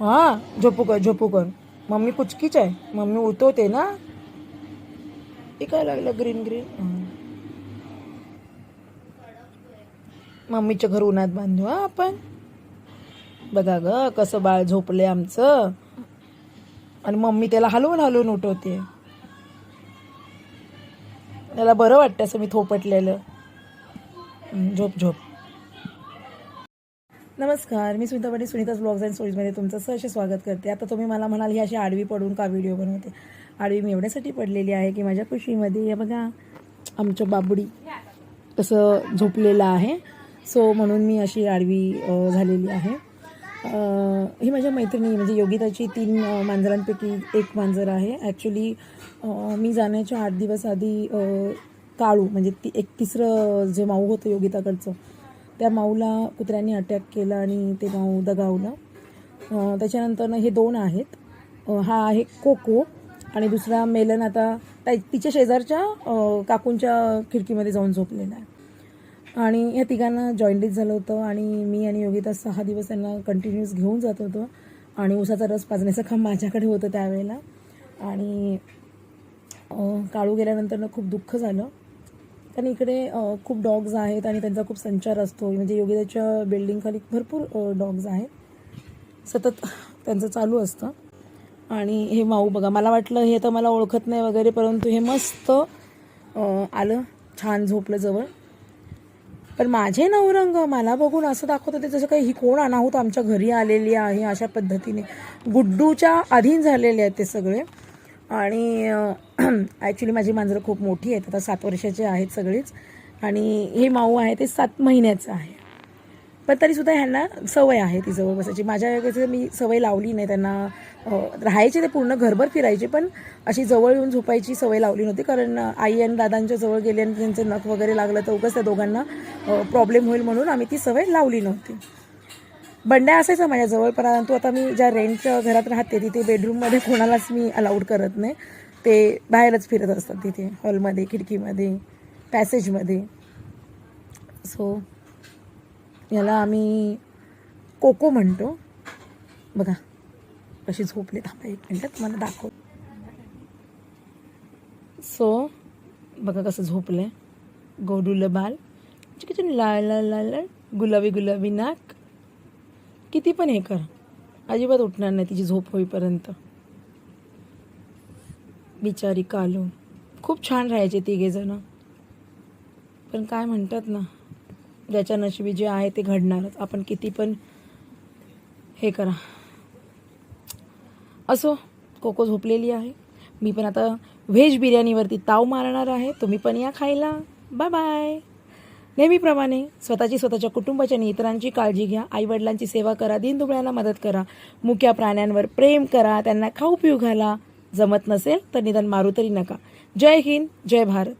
हां झोपू कर झोपू कर। मम्मी पुचकीच आहे मम्मी उतवते ना? हे काय लागलं ग्रीन ग्रीन मम्मीच्या घर उन्हात बांधू हा आपण। बघा ग कसं बाळ झोपले आमचं. आणि मम्मी त्याला हलवून हलवून उठवते. त्याला बरं वाटतं असं मी थोपटलेलं. झोप झोप. नमस्कार मी सुनीता पाटील सुनीताच ब्लॉग्स अँड स्टोरीजमध्ये तुमचं सहर्ष स्वागत करते. आता तुम्ही मला म्हणाल ही अशी आडवी पडून का व्हिडिओ बनवते? आडवी मी एवढ्यासाठी पडलेली आहे की माझ्या खुशीमध्ये बघा आमचं बाबडी तसं झोपलेलं आहे. सो म्हणून मी अशी आडवी झालेली आहे. ही माझ्या मैत्रिणी म्हणजे योगिताची तीन मांजरांपैकी एक मांजर आहे. ॲक्च्युली मी जाण्याच्या आठ दिवस आधी काळू म्हणजे ती एक तिसरं जे माऊ होतं योगिताकडचं त्या माऊला कुत्र्यांनी अटॅक केला आणि ते माऊ दगावलं. त्याच्यानंतर हे दोन आहेत. हा आहे कोको आणि दुसरा मेलन आता त्या तिच्या शेजारच्या काकूंच्या खिडकीमध्ये जाऊन झोपलेला आहे. आणि या तिघांना जॉईंटीज झालं होतं आणि मी आणि योगिता सहा दिवस त्यांना कंटिन्युअस घेऊन जात होतो. आणि उसाचा रस पाजण्याचं काम माझ्याकडे होतं त्यावेळेला. आणि काळू गेल्यानंतर खूप दुःख झालं. कारण इकडे खूप डॉग्ज आहेत आणि त्यांचा खूप संचार असतो. म्हणजे योगिताच्या बिल्डिंगखाली भरपूर डॉग्ज आहेत. सतत त्यांचं चालू असतं. आणि हे माऊ बघा मला वाटलं हे तर मला ओळखत नाही वगैरे परंतु हे मस्त आलं छान झोपलं जवळ. पण माझे नवरंग मला बघून असं दाखवत होते जसं काही ही कोण अनाहूत आमच्या घरी आलेली आहे अशा पद्धतीने. गुड्डूच्या अधीन झालेले आहेत ते सगळे. आणि ॲक्च्युली माझी मांजरं खूप मोठी आहेत. आता सात वर्षाचे आहेत सगळीच. आणि हे माऊ आहे ते सात महिन्याचं आहे. पण तरीसुद्धा ह्यांना सवय आहे ती जवळ बसायची. माझ्या कसं मी सवय लावली नाही त्यांना राहायचे ते पूर्ण घरभर फिरायचे पण अशी जवळ येऊन झोपायची सवय लावली नव्हती. कारण आई आणि दादांच्या जवळ गेले आणि त्यांचं नख वगैरे लागलं तर उगाच त्या दोघांना प्रॉब्लेम होईल म्हणून आम्ही ती सवय लावली नव्हती. बंड्या असायचा माझ्याजवळ परंतु आता मी ज्या रेंटच्या घरात राहते तिथे बेडरूममध्ये कोणालाच मी अलाउड करत नाही. ते बाहेरच फिरत असतात तिथे हॉलमध्ये खिडकीमध्ये पॅसेजमध्ये सो याला आम्ही कोको म्हणतो. बघा कशी झोपले थांबा एक मिनटात तुम्हाला दाखव. सो बघा कसं झोपलं आहे गोडुलं बाल चिकन लाल लाल लाल लाल गुलाबी गुलाबी नाक किती पण हे कर. अजिबात उठणार नाही तिची झोप होईपर्यंत. बिचारी कालू. खूप छान राहायचे तिघेजणं पण काय म्हणतात ना ज्याच्या नशिबी जे आहे ते घडणारच. आपण किती पण हे करा. असो कोको झोपलेली आहे. मी पण आता व्हेज बिर्याणीवरती ताव मारणार आहे. तुम्ही पण या खायला. बाय बाय नेहमीप्रमाणे स्वतःची स्वतःच्या कुटुंबाच्या आणि इतरांची काळजी घ्या. आईवडिलांची सेवा करा. दीनदुबळ्यांना मदत करा. मुक्या प्राण्यांवर प्रेम करा. त्यांना खाऊ पिऊ घाला. जमत नसेल तर निदान मारू तरी नका. जय हिंद जय भारत.